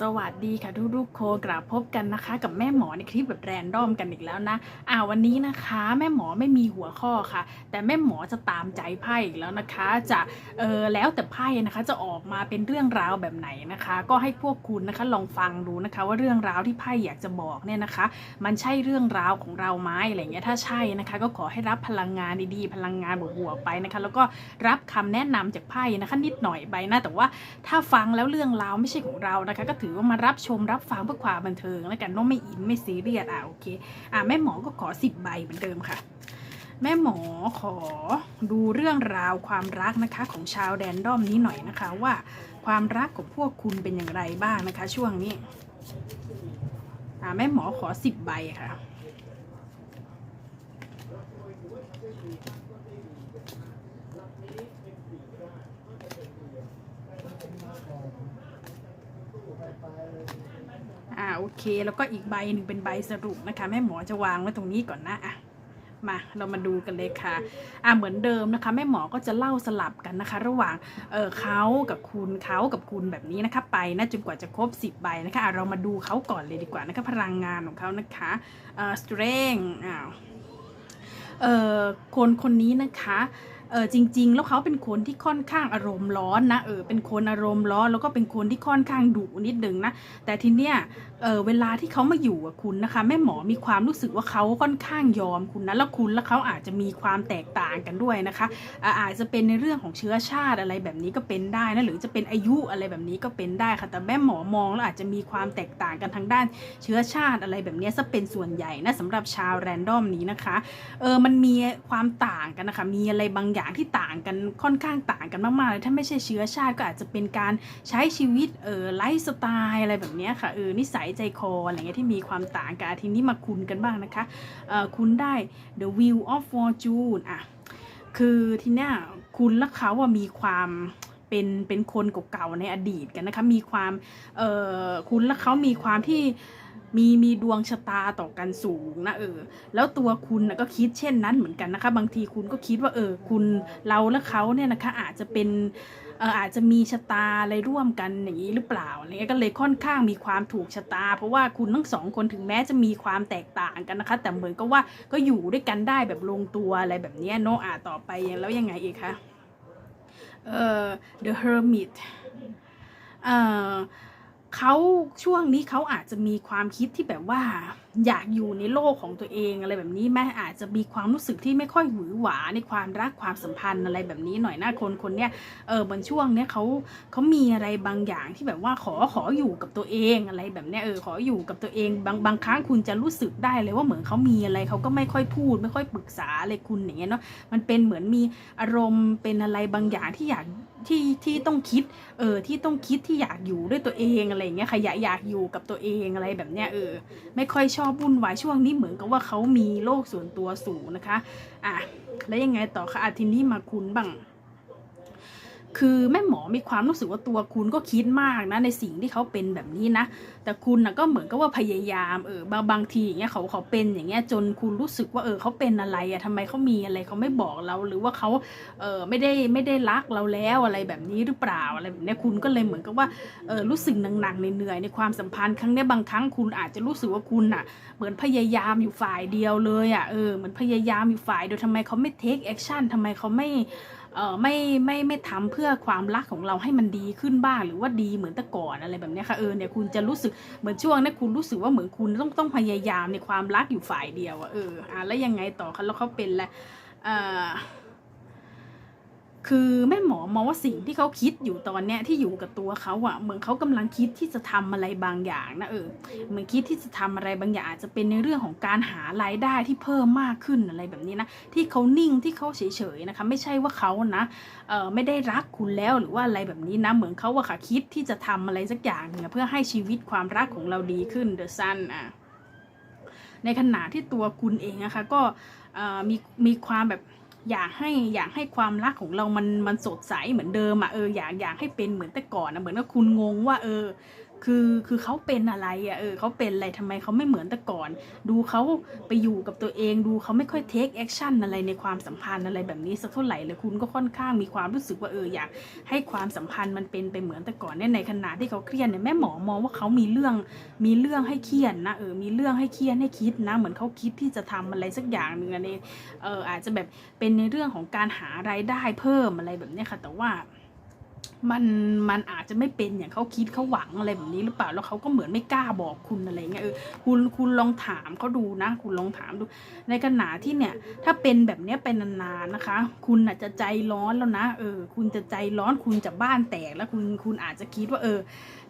สวัสดีค่ะทุกๆคนกลับพบกันนะคะ กับแม่หมอในคลิปแบบแรนดอมกันอีกแล้วนะอ่าวันนี้นะคะ แม่หมอไม่มีหัวข้อค่ะ แต่แม่หมอจะตามใจไพ่อีกแล้วนะคะ จะเออแล้วแต่ไพ่นะคะจะออกมาเป็นเรื่องราวแบบไหนนะคะ ก็ให้พวกคุณนะคะลองฟังดูนะคะ ว่าเรื่องราวที่ไพ่อยากจะบอกเนี่ยนะคะ มันใช่เรื่องราวของเราไหมอะไรเงี้ยถ้าใช่นะคะ ก็ขอให้รับพลังงานดีๆพลังงานบวกๆไปนะคะ แล้วก็รับคำแนะนำจากไพ่นะคะ นิดหน่อยไปนะแต่ว่าถ้าฟังแล้วเรื่องราวไม่ใช่ของเรานะคะก็ถือว่ามารับชมรับฟังเพื่อความบันเทิง แล้วกันเน้องไม่อินไม่ซีเรียสอะโอเคอะแม่หมอก็ขอสิบใบเหมือนเดิมค่ะ แม่หมอขอดูเรื่องราวความรักนะคะ ของชาวแดนดอมนี้หน่อยนะคะ ว่าความรักของพวกคุณเป็นอย่างไรบ้างนะคะ ช่วงนี้อะแม่หมอขอสิบใบค่ะ โอเค แล้วก็อีกใบหนึ่งเป็นใบสรุปนะคะแม่หมอจะวางไว้ตรงนี้ก่อนนะอะมาเรามาดูกันเลยค่ะ อ่าเหมือนเดิมนะคะแม่หมอก็จะเล่าสลับกันนะคะ ระหว่างเออเขากับคุณเขากับคุณแบบนี้นะคะ ไปนะจนกว่าจะครบ 10 ใบนะคะอะเรามาดูเขาก่อนเลยดีกว่านะคะพลังงานของเขานะคะเอ่อ strength อ้าวเออคนคนนี้นะคะ เออจริง ๆ แล้วเขาเป็นคนที่ค่อนข้างอารมณ์ร้อนนะเออเป็นคนอารมณ์ร้อนแล้วก็เป็นคนที่ค่อนข้างดุนิดนึงนะแต่ทีเนี้ยเออเวลาที่เขามาอยู่กับคุณนะคะแม่หมอมีความรู้สึกว่าเขาค่อนข้างยอมคุณนะแล้วคุณและเขาอาจจะมีความแตกต่างกันด้วยนะคะอาอาจจะเป็นในเรื่องของเชื้อชาติอะไรแบบนี้ก็เป็นได้นะหรือจะเป็นอายุอะไรแบบนี้ก็เป็นได้ค่ะ แต่แม่หมอมองแล้วอาจจะมีความแตกต่างกันทางด้านเชื้อชาติอะไรแบบนี้ซะเป็นส่วนใหญ่นะสำหรับชาวแรนดอมนี้นะคะเออมันมีความต่างกันนะคะมีอะไรบางอย่างางที่ต่างกันค่อนข้างต่างกันมากๆเลยถ้าไม่ใช่เชื้อชาติก็อาจจะเป็นการใช้ชีวิตเออไลฟ์สไตล์อะไรแบบนี้ค่ะเออนิสัยใจคออะไรเงี้ยที่มีความต่างกันอาทีนี้มาคุณกันบ้างนะคะเออคุณได้ the wheel of fortune อะคือทีเนี้ยคุณและเขาว่ามีความเป็นเป็นคนเก่าๆในอดีตกันนะคะมีความเออคุณและเขามีความที่ มีมีดวงชะตาต่อกันสูงนะเออ แล้วตัวคุณนะก็คิดเช่นนั้นเหมือนกันนะคะ บางทีคุณก็คิดว่าเออคุณเราและเขาเนี่ยนะคะอาจจะเป็นอาจจะมีชะตาอะไรร่วมกันอย่างนี้หรือเปล่าอะไรเงี้ยก็เลยค่อนข้างมีความถูกชะตา เพราะว่าคุณทั้งสองคนถึงแม้จะมีความแตกต่างกันนะคะ แต่เหมือนกับว่าก็อยู่ด้วยกันได้แบบลงตัวอะไรแบบนี้ยเนอะอะต่อไปแล้วยังไงอีกคะเอ่อ The Hermit เอ่อ เขาช่วงนี้เขาอาจจะมีความคิดที่แบบว่า อยากอยู่ในโลกของตัวเองอะไรแบบนี้แม่อาจจะมีความรู้สึกที่ไม่ค่อยหวือหวาในความรักความสัมพันธ์อะไรแบบนี้หน่อยนะคนคนเนี้ยเออบางช่วงเนี้ยเขาเขามีอะไรบางอย่างที่แบบว่าขอขออยู่กับตัวเองอะไรแบบเนี้ยเออขออยู่กับตัวเองบางบางครั้งคุณจะรู้สึกได้เลยว่าเหมือนเขามีอะไรเขาก็ไม่ค่อยพูด ไม่ค่อยปรึกษาอะไรคุณอย่างเงี้ยเนาะมันเป็นเหมือนมีอารมณ์เป็นอะไรบางอย่างที่อยาก ที่ที่ต้องคิด เออ ที่ต้องคิดที่อยากอยู่ด้วยตัวเองอะไรเงี้ยค่ะอยากอยากอยู่กับตัวเองอะไรแบบเนี้ยเออ ไม่ค่อยชอบวุ่นวายช่วงนี้เหมือนกับว่าเขามีโลกส่วนตัวสูงนะคะ อะ แล้วยังไงต่อคะอาทีนี้มาคุณบ้าง คือแม่หมอมีความรู้สึกว่าตัวคุณก็คิดมากนะในสิ่งที่เขาเป็นแบบนี้นะ แต่คุณนะก็เหมือนกับว่าพยายามเออบางบางทีอย่างเงี้ยเขาเขาเป็นอย่างเงี้ยจนคุณรู้สึกว่าเออเขาเป็นอะไรอะทำไมเขามีอะไรเขาไม่บอกเราหรือว่าเขาเออไม่ได้ไม่ได้รักเราแล้วอะไรแบบนี้หรือเปล่าอะไรแบบเนี้ยคุณก็เลยเหมือนกับว่าเออรู้สึกหนักๆเหนื่อยในความสัมพันธ์ครั้งเนี้ยบางครั้งคุณอาจจะรู้สึกว่าคุณอะเหมือนพยายามอยู่ฝ่ายเดียวเลยอะเออเหมือนพยายามอยู่ฝ่ายเดียวทำไมเขาไม่เทคแอคชั่นทำไมเขาไม่เไม่ไม่ไม่ทำเพื่อความรักของเราให้มันดีขึ้นบ้างหรือว่าดีเหมือนแต่ก่อนอะไรแบบนี้ค่ะเออเนี่ยคุณจะรู้สึกเหมือนช่วงนี้คุณรู้สึกว่าเหมือนคุณต้องต้องพยายามในความรักอยู่ฝ่ายเดียวอะเอออะแล้วยังไงต่อคะแล้วเขาเป็นแหละเออ คือแม่หมอมองว่าสิ่งที่เขาคิดอยู่ตอนเนี้ยที่อยู่กับตัวเขาอะเหมือนเขากำลังคิดที่จะทำอะไรบางอย่างนะเออเหมือนคิดที่จะทำอะไรบางอย่างอาจจะเป็นในเรื่องของการหารายได้ที่เพิ่มมากขึ้นอะไรแบบนี้นะที่เขานิ่งที่เขาเฉยๆนะคะไม่ใช่ว่าเขานะเออไม่ได้รักคุณแล้วหรือว่าอะไรแบบนี้นะเหมือนเขาว่าค่ะคิดที่จะทำอะไรสักอย่างหนึ่งอะเพื่อให้ชีวิตความรักของเราดีขึ้นเดอะซันอะในขณะที่ตัวคุณเองนะคะก็เออมีมีความแบบ อยากให้อยากให้ความรักของเรามันมันสดใสเหมือนเดิมอะเอออยากอยากให้เป็นเหมือนแต่ก่อนนะเหมือนกับคุณงงว่าเออ คือคือเขาเป็นอะไรอะเออเขาเป็นอะไรทำไมเขาไม่เหมือนแต่ก่อน ดูเขาไปอยู่กับตัวเองดูเขาไม่ค่อยเทคแอคชั่นอะไรในความสัมพันธ์อะไรแบบนี้สักเท่าไหร่เลยคุณก็ค่อนข้างมีความรู้สึกว่าเอออยากให้ความสัมพันธ์มันเป็นไปเหมือนแต่ก่อนเนี่ยในขณะที่เขาเครียดเนี่ยแม่หมอมองว่าเขามีเรื่องมีเรื่องให้เครียดนะเออมีเรื่องให้เครียดให้คิดนะ เหมือนเขาคิดที่จะทำอะไรสักอย่างหนึ่งอะในเอออาจจะแบบเป็นในเรื่องของการหารายได้เพิ่มอะไรแบบนี้ค่ะแต่ว่า มันมันอาจจะไม่เป็นอย่างเขาคิดเขาหวังอะไรแบบนี้หรือเปล่าแล้วเขาก็เหมือนไม่กล้าบอกคุณอะไรเงี้ยเออคุณคุณลองถามเขาดูนะ คุณลองถามดู ในขณะที่เนี่ย ถ้าเป็นแบบเนี้ยเป็นนานๆนะคะ คุณอาจจะใจร้อนแล้วนะเออ คุณจะใจร้อนคุณจะบ้านแตกแล้วคุณคุณอาจจะคิดว่าเออ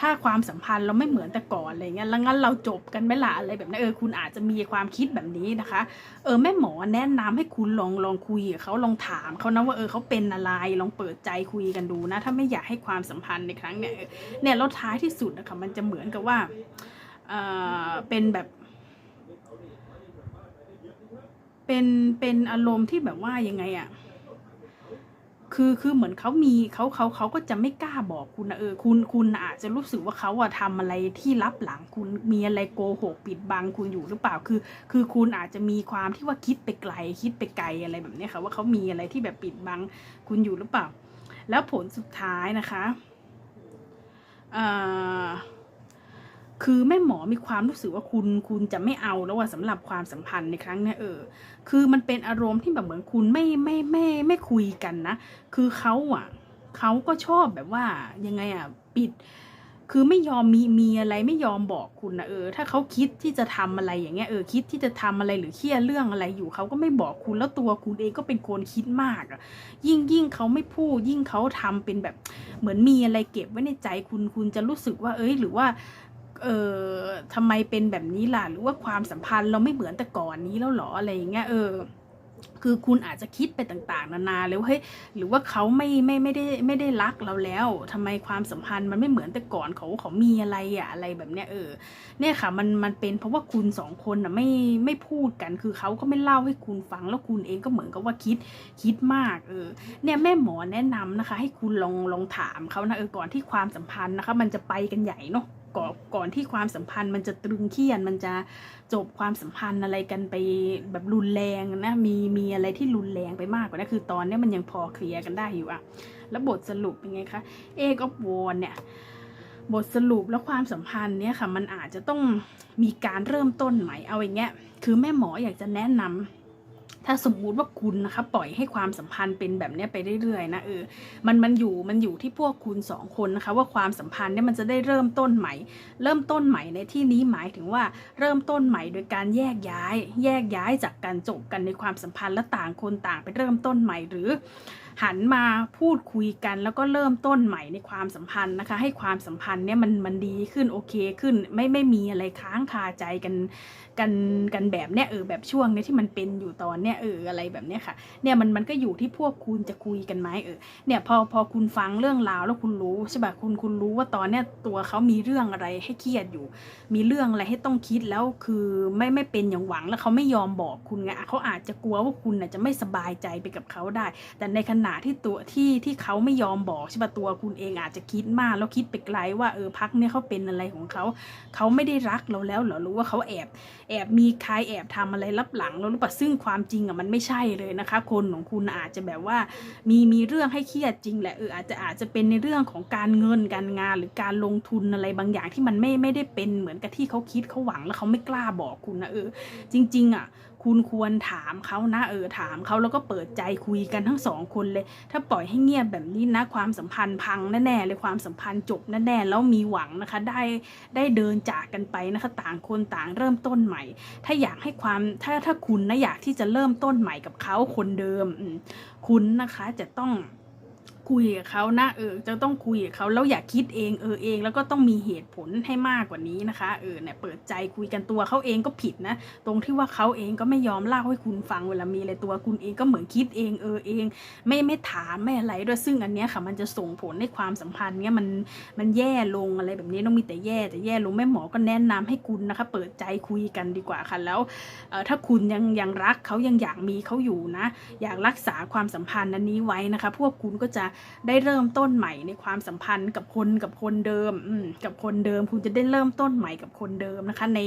ถ้าความสัมพันธ์เราไม่เหมือนแต่ก่อนอะไรเงี้ยแล้วงั้นเราจบกันไหมล่ะอะไรแบบนี้เออคุณอาจจะมีความคิดแบบนี้นะคะ เออแม่หมอแนะนำให้คุณลองลองคุยกับเขาลองถามเขานะว่าเออเขาเป็นอะไรลองเปิดใจคุยกันดูนะถ้าไม่อยากให้ความสัมพันธ์ในครั้งเนี่ยเนี่ยแล้วท้ายที่สุดนะคะมันจะเหมือนกับว่าเออเป็นแบบเป็นเป็นอารมณ์ที่แบบว่ายังไงอะคือคือเหมือนเขามีเขาเขาเขาก็จะไม่กล้าบอกคุณนะเออคุณคุณอาจจะรู้สึกว่าเขาอะทำอะไรที่ลับหลังคุณมีอะไรโกหกปิดบังคุณอยู่หรือเปล่าคือ คือคุณอาจจะมีความที่ว่าคิดไปไกล คิดไปไกลอะไรแบบนี้ค่ะว่าเขามีอะไรที่แบบปิดบังคุณอยู่หรือเปล่า แล้วผลสุดท้ายนะคะคือแม่หมอมีความรู้สึกว่าคุณคุณจะไม่เอาแล้วว่าสำหรับความสัมพันธ์ในครั้งนี้เออ คือมันเป็นอารมณ์ที่แบบเหมือนคุณไม่ไม่ไม่ไม่คุยกันนะ คือเขาอะเขาก็ชอบแบบว่ายังไงอะปิด คือไม่ยอมมีมีอะไรไม่ยอมบอกคุณนะเออ ถ้าเขาคิดที่จะทำอะไรอย่างเงี้ยเออคิดที่จะทำอะไรหรือเครียดเรื่องอะไรอยู่เขาก็ไม่บอกคุณแล้วตัวคุณเองก็เป็นคนคิดมากอะ ยิ่งยิ่งเขาไม่พูด ยิ่งเขาทำเป็นแบบเหมือนมีอะไรเก็บไว้ในใจคุณคุณจะรู้สึกว่า เอ้ยหรือว่าเออทำไมเป็นแบบนี้ล่ะหรือว่าความสัมพันธ์เราไม่เหมือนแต่ก่อนนี้แล้วหรออะไรอย่างเงี้ยเออ คือคุณอาจจะคิดไปต่างๆ นานาเลยว่าเฮ้ยหรือว่าเขาไม่ไม่ไม่ได้ไม่ได้รักเราแล้วทำไมความสัมพันธ์มันไม่เหมือนแต่ก่อนเขาเขามีอะไรอะอะไรแบบเนี้ยเออเนี่ยค่ะมันมันเป็นเพราะว่าคุณสองคนอะไม่ไม่พูดกัน คือเขาก็ไม่เล่าให้คุณฟังแล้วคุณเองก็เหมือนกับว่าคิดคิดมากเออเนี่ยแม่หมอแนะนำนะคะ ให้คุณลองลองถามเขานะเออก่อนที่ความสัมพันธ์นะคะ มันจะไปกันใหญ่เนาะ ก่อนก่อนที่ความสัมพันธ์มันจะตรึงเครียดมันจะจบความสัมพันธ์อะไรกันไปแบบรุนแรงนะมีมีอะไรที่รุนแรงไปมากกว่านั้นคือตอนเนี้ยมันยังพอเคลียร์กันได้อยู่อะแล้วบทสรุปเป็นไงคะเอกอฟวอนเนี่ยบทสรุปแล้วความสัมพันธ์เนี่ยค่ะมันอาจจะต้องมีการเริ่มต้นใหม่เอาอย่างเงี้ยคือแม่หมออยากจะแนะนำ ถ้าสมมุติว่าคุณนะคะปล่อยให้ความสัมพันธ์เป็นแบบนี้ไปเรื่อยๆนะเออมันมันอยู่มันอยู่ที่พวกคุณสองคนนะคะ ว่าความสัมพันธ์เนี่ยมันจะได้เริ่มต้นใหม่ เริ่มต้นใหม่ในที่นี้หมายถึงว่าเริ่มต้นใหม่โดยการแยกย้าย แยกย้ายจากการจบกันในความสัมพันธ์และต่างคนต่างไปเริ่มต้นใหม่หรือ หันมาพูดคุยกันแล้วก็เริ่มต้นใหม่ในความสัมพันธ์นะคะ ให้ความสัมพันธ์เนี่ยมันมันดีขึ้นโอเคขึ้นไม่ไม่มีอะไรค้างคาใจกันกันกันแบบเนี้ยเออแบบช่วงเนี้ยที่มันเป็นอยู่ตอนเนี้ยเอออะไรแบบเนี้ยค่ะเนี่ยมันมันก็อยู่ที่พวกคุณจะคุยกันไหมเออเนี่ยพอพอคุณฟังเรื่องราวแล้วคุณรู้ใช่ป่ะคุณคุณรู้ว่าตอนเนี้ยตัวเขามีเรื่องอะไรให้เครียดอยู่ มีเรื่องอะไรให้ต้องคิดแล้วคือไม่ไม่เป็นอย่างหวังแล้วเขาไม่ยอมบอกคุณไงเขาอาจจะกลัวว่าคุณน่ะจะไม่สบายใจไปกับเขาได้ แต่ในขณะที่ตัวที่ที่เขาไม่ยอมบอกใช่ป่ะตัวคุณเองอาจจะคิดมากแล้วคิดไปไกลว่าเออพักเนี่ยเขาเป็นอะไรของเขา เขาไม่ได้รักเราแล้วหรอหรือว่าเขาแอบแอบมีใครแอบทำอะไรลับหลังเราหรือเปล่าซึ่งความจริงอะมันไม่ใช่เลยนะคะ คนของคุณอาจจะแบบว่ามีมีเรื่องให้เครียดจริงแหละเอออาจจะอาจจะเป็นในเรื่องของการเงินการงานหรือการลงทุนอะไรบางอย่างที่มันไม่ไม่ได้เป็นเหมือนกับที่เขาคิดเขาหวังแล้วเขาไม่กล้าบอกคุณนะเออจริง ๆอะคุณควรถามเขานะเออถามเขาแล้วก็เปิดใจคุยกันทั้งสองคนเลย ถ้าปล่อยให้เงียบแบบนี้นะความสัมพันธ์พังแน่ๆเลยความสัมพันธ์จบแน่ๆแล้วมีหวังนะคะ ได้ได้เดินจากกันไปนะคะ ต่างคนต่างเริ่มต้นใหม่ ถ้าอยากให้ความถ้าถ้าคุณนะอยากที่จะเริ่มต้นใหม่กับเขาคนเดิม คุณนะคะจะต้อง คุยกับเขานะเออจะต้องคุยกับเขาแล้วอย่าคิดเองเออเอง แล้วก็ต้องมีเหตุผลให้มากกว่านี้นะคะเออเนี่ยเปิดใจคุยกันตัวเขาเองก็ผิดนะ ตรงที่ว่าเขาเองก็ไม่ยอมเล่าให้คุณฟังเวลามีอะไรตัวคุณเองก็เหมือนคิดเองเออเอง ไม่ไม่ถามไม่อะไรด้วยซึ่งอันเนี้ยค่ะ มันจะส่งผลในความสัมพันธ์เนี้ยมันมันแย่ลงอะไรแบบนี้ต้องมีแต่แย่แต่แย่ลงแม่หมอก็แนะนำให้คุณนะคะ เปิดใจคุยกันดีกว่าค่ะแล้วเออถ้าคุณยังยังรักเขายังอยากมีเขาอยู่นะ อยากรักษาความสัมพันธ์อันนี้ไว้นะคะ พวกคุณก็จะได้เริ่มต้นใหม่ในความสัมพันธ์กับคนกับคนเดิมกับคนเดิม คุณจะได้เริ่มต้นใหม่กับคนเดิมนะคะ ใน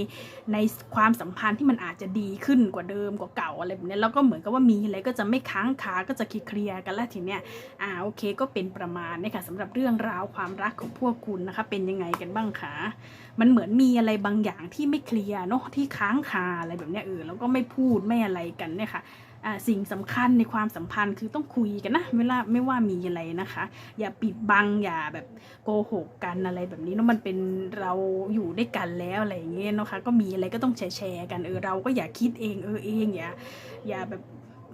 ในความสัมพันธ์ที่มันอาจจะดีขึ้นกว่าเดิมกว่าเก่าอะไรแบบนี้แล้วก็เหมือนกับว่ามีอะไรก็จะไม่ค้างคาก็จะเคลียร์กันแล้วทีเนี้ยอ่าโอเคก็เป็นประมาณนี่ค่ะสำหรับเรื่องราวความรักของพวกคุณนะคะ เป็นยังไงกันบ้างคะมันเหมือนมีอะไรบางอย่างที่ไม่เคลียร์เนาะที่ค้างคาอะไรแบบนี้เออแล้วก็ไม่พูดไม่อะไรกันเนี่ยค่ะ สิ่งสำคัญในความสัมพันธ์คือต้องคุยกันนะเวลาไม่ว่ามีอะไรนะคะ อย่าปิดบังอย่าแบบโกหกกันอะไรแบบนี้เนาะมันเป็นเราอยู่ด้วยกันแล้วอะไรอย่างเงี้ยนะคะก็มีอะไรก็ต้องแชร์แชร์กันเออเราก็อย่าคิดเองเออเองอย่าอย่าแบบ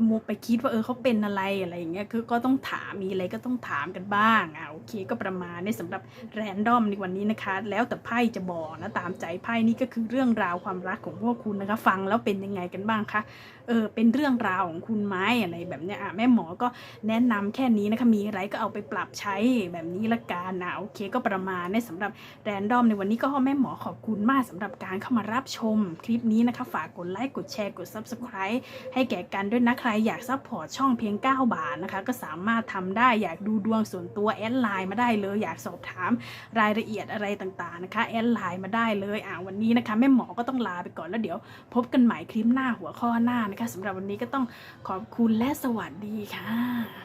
มัวไปคิดว่าเออเขาเป็นอะไรอะไรอย่างเงี้ยคือก็ต้องถามมีอะไรก็ต้องถามกันบ้างอะโอเคก็ประมาณนี้สำหรับแรนดอมในวันนี้นะคะ แล้วแต่ไพ่จะบอกนะตามใจไพ่นี่ก็คือเรื่องราวความรักของพวกคุณนะคะ ฟังแล้วเป็นยังไงกันบ้างคะ เออเป็นเรื่องราวของคุณไหมอะไรแบบเนี้ยอะแม่หมอก็แนะนำแค่นี้นะคะมีอะไรก็เอาไปปรับใช้แบบนี้ละกันนะโอเคก็ประมาณนี้สำหรับแรนดอมในวันนี้ก็แม่หมอขอบคุณมากสำหรับการเข้ามารับชมคลิปนี้นะคะฝากกดไลค์กดแชร์กด Subscribe ให้แก่กันด้วยนะใครอยากซัพพอร์ตช่องเพียง 9 บาทนะคะก็สามารถทำได้อยากดูดวงส่วนตัวแอดไลน์มาได้เลยอยากสอบถามรายละเอียดอะไรต่างๆนะคะแอดไลน์มาได้เลยอะวันนี้นะคะแม่หมอก็ต้องลาไปก่อนแล้วเดี๋ยว พบกันใหม่คลิปหน้าหัวข้อหน้านะคะสำหรับวันนี้ก็ต้องขอบคุณและสวัสดีค่ะ